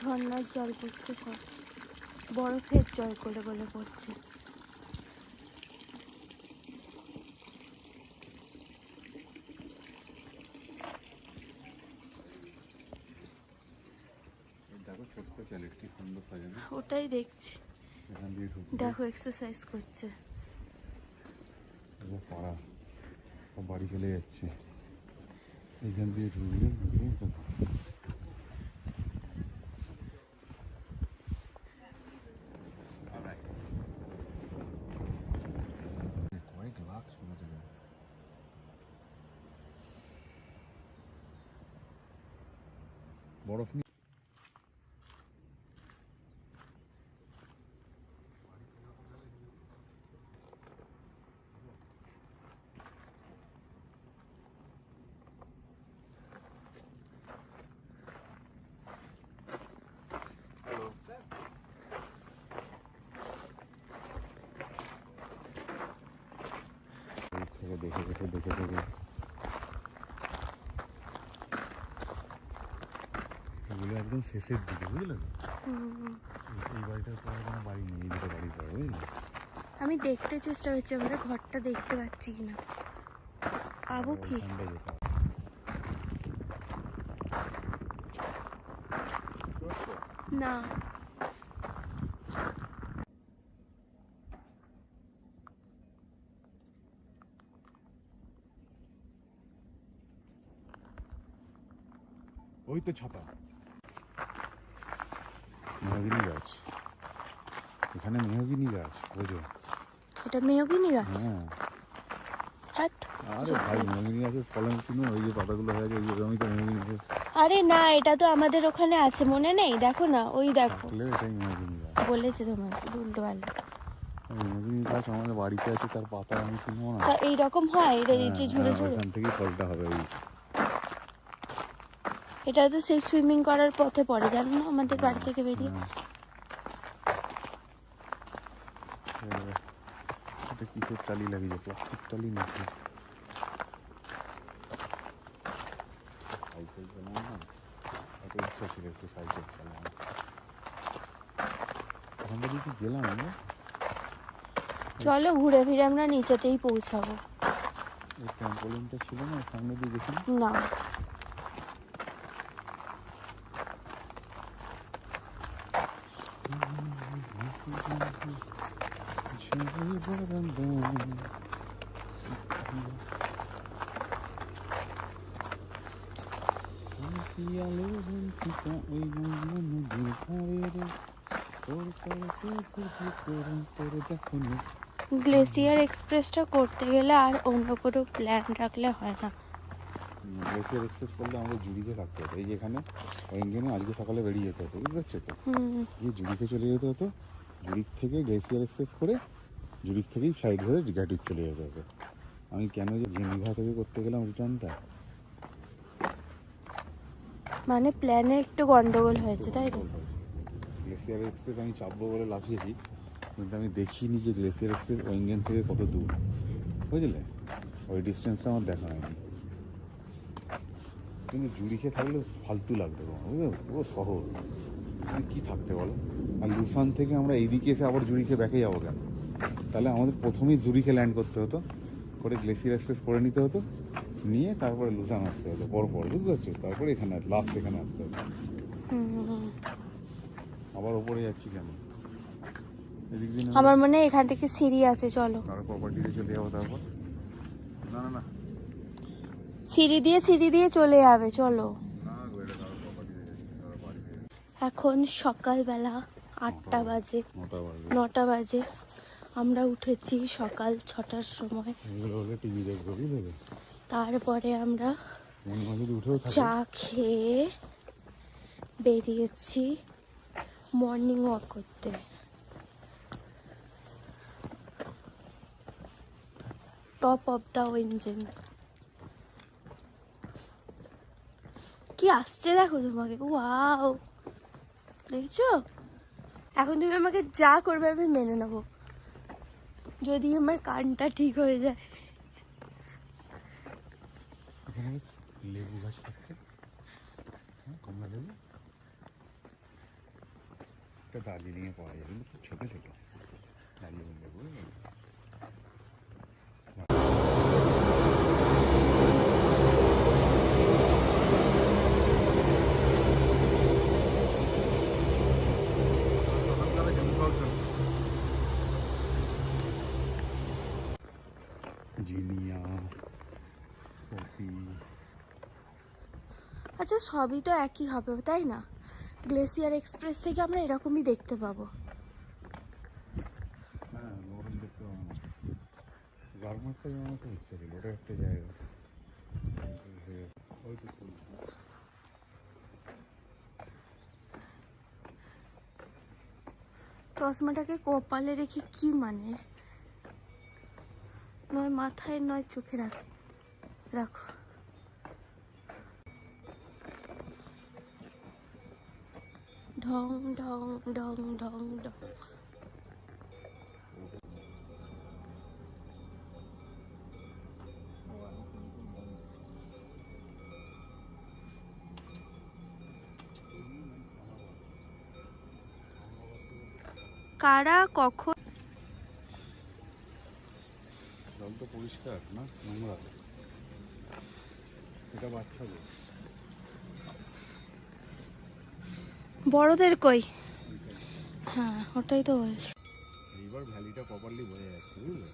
ঝর্ণার জল পড়ছে সব। বরফের জল করে বলে পড়ছে। ওটাই দেখছি। দেখো এক্সারসাইজ করছে। পাড়া। বাড়ি চলে যাচ্ছে। এখান দিয়ে ঢুকবে ঢুকে দেখো। কয়েক লাখ ছোট ছেলে বরফ নিয়ে থেকে দেখে দেখে দেখে দেখে। এগুলো একদম শেষের দিকে বুঝলে তো? হুম। এই- বাড়িটার পরে কোনো বাড়ি নেই এই দুটো বাড়ি পরে বুঝলে? আমি দেখতে চেষ্টা করছি আমাদের ঘরটা দেখতে পাচ্ছি কিনা। পাবো কি? না। ওই তো ছাতা মেহগিনি গাছ। এখানে মেহগিনি গাছ বোঝো? এটা মেহগিনি গাছ? হ্যাঁ। আরে ভাই মেহগিনি গাছের ফলন কিনুন ওই যে পাতাগুলো হয়ে যায় ওই জমি মেহগিনি গাছ আরে না এটা তো আমাদের ওখানে আছে মনে নেই? দেখো না ওই দেখো। বলেছে তোমার শুধু উল্টো পাল্টা। মেহগিনি গাছ আমাদের বাড়িতে আছে তার পাতা আমি কিনবো না। এইরকম হয় এটা হ্যাঁ, ঝুড়ে হ্যাঁ, ঝুড়ে থেকেই ফলটা হবে ওই এটা তো সেই সুইমিং করার পথে পড়ে জানো না? আমাদের বাড়ি থেকে বেরিয়ে। এবারে এটা কিসের টালি লাগিয়েছে প্লাস্টিক টালি নাকি? সাইকেল চালানো না এত ইচ্ছা ছিল একটু সাইকেল চালানো ওখান থেকে গেলাম আমরা। চলো ঘুরে ফিরে আমরা নিচেতেই পৌঁছাবো। এই ট্যাম্পোলিনটা ছিল না সামনে দিয়ে গেছিলাম? না ঝুড়ি বরন্দন আলো বন্তিকা ওই গঙ্গা নদীর পাড়ে রে তোর পরে তোর তোর তোর তোর দেখো না গ্লেসিয়ার এক্সপ্রেসটা করতে গেলে আর অন্য কোনো প্ল্যান রাখলে হয় না। গ্লেসিয়ার এক্সপ্রেস করলে আমাদের জুড়িতে থাকতে হতো। এই যেখানে ওই ইঞ্জিনে আজকে সকালে বেরিয়ে যেতে হতো বুঝতে পারছ তো গিয়ে জুড়িকে চলে যেতে হতো। জুড়িক থেকে গ্লেসিয়ার এক্সপ্রেস করে জুড়িক থেকেই ফ্লাইট ধরে ডিগাটিভ চলে যেতে আমি কেন যে জেনিভা থেকে করতে গেলাম রিটার্নটা মানে প্ল্যানে একটু গন্ডগোল হয়েছে তাই তো? গ্লেসিয়ার এক্সপ্রেস আমি চাপবো বলে লাফিয়েছি কিন্তু আমি দেখিনি যে গ্লেসিয়ার এক্সপ্রেস ওয়েঙ্গেন থেকে কত দূর। বুঝলে? ওই ডিস্টেন্সটা আমার দেখা হয়নি। কিন্তু জুড়িকে থাকলে ফালতু লাগতো তোমার বুঝলে? ও শহর। মানে কী থাকতে বলো? আর লুসান থেকে আমরা এইদিকে এসে আবার জুড়িকে ব্যাকে যাব কেন? তাহলে আমাদের প্রথমেই জুরিকে ল্যান্ড করতে হতো। করে গ্লেসিয়ার এক্সপ্রেস করে নিতে হতো। নিয়ে তারপরে লুসান আসতে হতো পর পর বুঝতে পারছ? তারপরে এখানে লাস্ট এখানে আসতে হতো। আবার ওপরে যাচ্ছি কেন? আমার মনে এখান থেকে সিঁড়ি আছে চলো। প্রপার্টিতে চলে যাব তারপর? না না না। সিঁড়ি দিয়ে সিঁড়ি দিয়ে চলে যাবে চলো। এখন সকালবেলা আটটা বাজে। নটা বাজে। আমরা উঠেছি সকাল ছটার সময়। তারপরে আমরা চা খেয়ে বেরিয়েছি মর্নিং ওয়াক করতে। টপ অফ দ্য ইঞ্জিন কি আসছে দেখো তোমাকে ওয়াও দেখছ? এখন তুমি আমাকে যা করবে আমি মেনে নেব। যদি আমার কানটা ঠিক হয়ে যায় এখানে বেশ লেবু গাছ থাকতে হ্যাঁ কমলা লেবু একটা দার্জিলিংয়ে পাওয়া যায় কিন্তু খুব ছোটো ছোটো দার্জিলিং লেবু বুঝলি? জিনিয়া কফি আচ্ছা সবই তো একই হবে তাই না? গ্লেসিয়ার এক্সপ্রেস থেকে আমরা এরকমই দেখতে পাবো। হ্যাঁ ওরকম দেখতে পাবো গার্মেন্টটা যেমন একটা ওটা একটা জায়গা। ওই তো ফুল। চশমাটাকে কপালে রেখে কি মানে নয় মাথায় নয় চোখে রাখ। রাখো। ঢং ঢং ঢং ঢং ঢং। কারা কখন জল তো নোংরা। এটা বাচ্চাদের বড়দের কই? হ্যাঁ ওটাই তো বলছি এইবার ভ্যালিটা প্রপারলি বোঝা যাচ্ছে বুঝলে?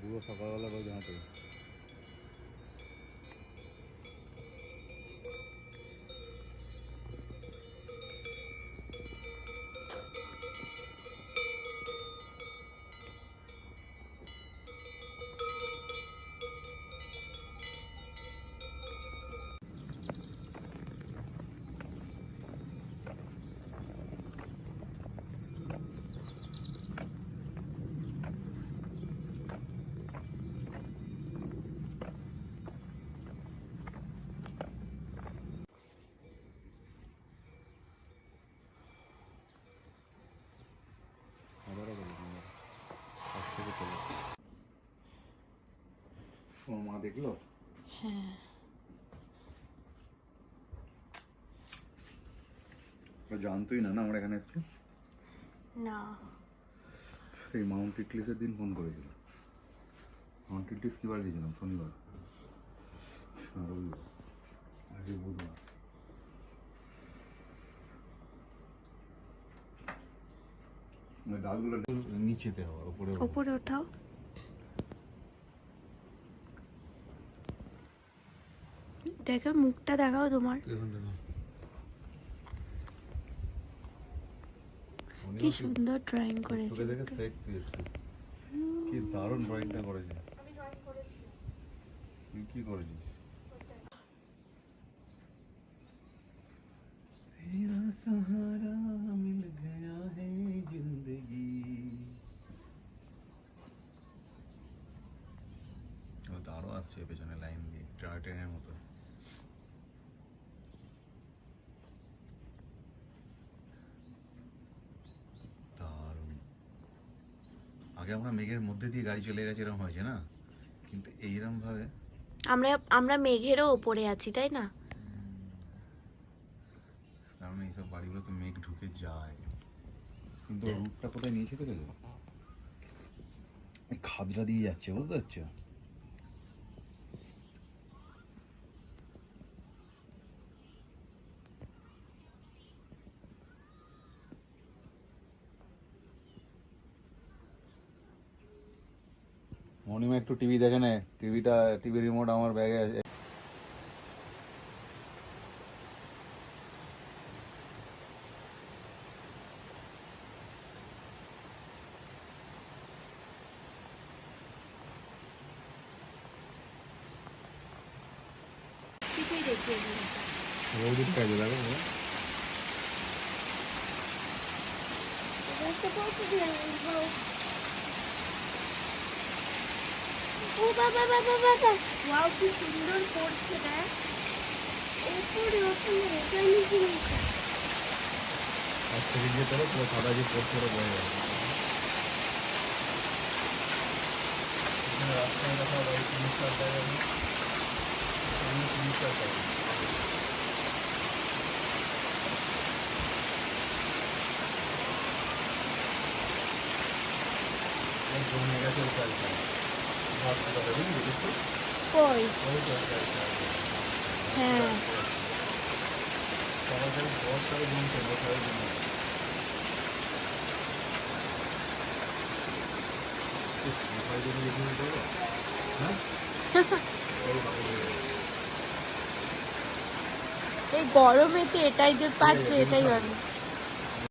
বুড়ো সকালবেলা রোজ হাঁটে আবারও বলি তোমার কাছ থেকে চলে তোমার মা দেখল? হ্যাঁ। জানতোই না না আমরা এখানে এসছি না। সেই মাউন্ট ইটলিসের দিন ফোন করেছিল। মাউন্ট ইটলিস কী বার গেছিলাম শনিবার। রবিবার। আজকে বুধবার। ডালগুলো নিচেতে হওয়ার উপরে। ওপরে ওঠাও। দেখো মুখটা দেখাও তোমার দেখুন, দেখুন। কি উনিও কি- সুন্দর ড্রয়িং করেছে তোকে দেখে শেখ তুই একটু কি দারুণ ড্রয়িংটা করেছিস তুই কি করেছিস तेरा सहारा मिल गया है जिंदगी ও তো আরো আসছে পেছনে লাইন দিয়ে ট্রাই ট্রেনের মতো আগে আমরা মেঘের মধ্যে দিয়ে গাড়ি চলে গেছে এরকম হয়েছে না? কিন্তু এইরকম ভাবে আমরা আমরা মেঘেরও ওপরে আছি তাই না? কারণ এইসব বাড়িগুলো তো মেঘ ঢুকে যায়। কিন্তু রুটটা কোথায় নিয়েছে তো খাদরা দিয়ে যাচ্ছে বুঝতে পারছ? মনিমা একটু টিভি দেখে নে টিভিটা টিভি রিমোট আমার ব্যাগে আছে কিছুই দেখিয়ে দিই রোদের কাজে দেখো ও বাবা বাবা বাবা ওয়াও কি সুন্দর পড়ছে দেখ ওপরে ওপরে এটা নিচে নিচে আর থেকে যে তোর পুরো সাদা যে পড়ছে ওটা বয়ে যাবে রাস্তায় দেখা বাইক জিনিস করতে যাবে জিনিস করতে যাবে घूमने का चलता है কই? হ্যাঁ। এই গরমে তো এটাই যে পাচ্ছে এটাই অনেক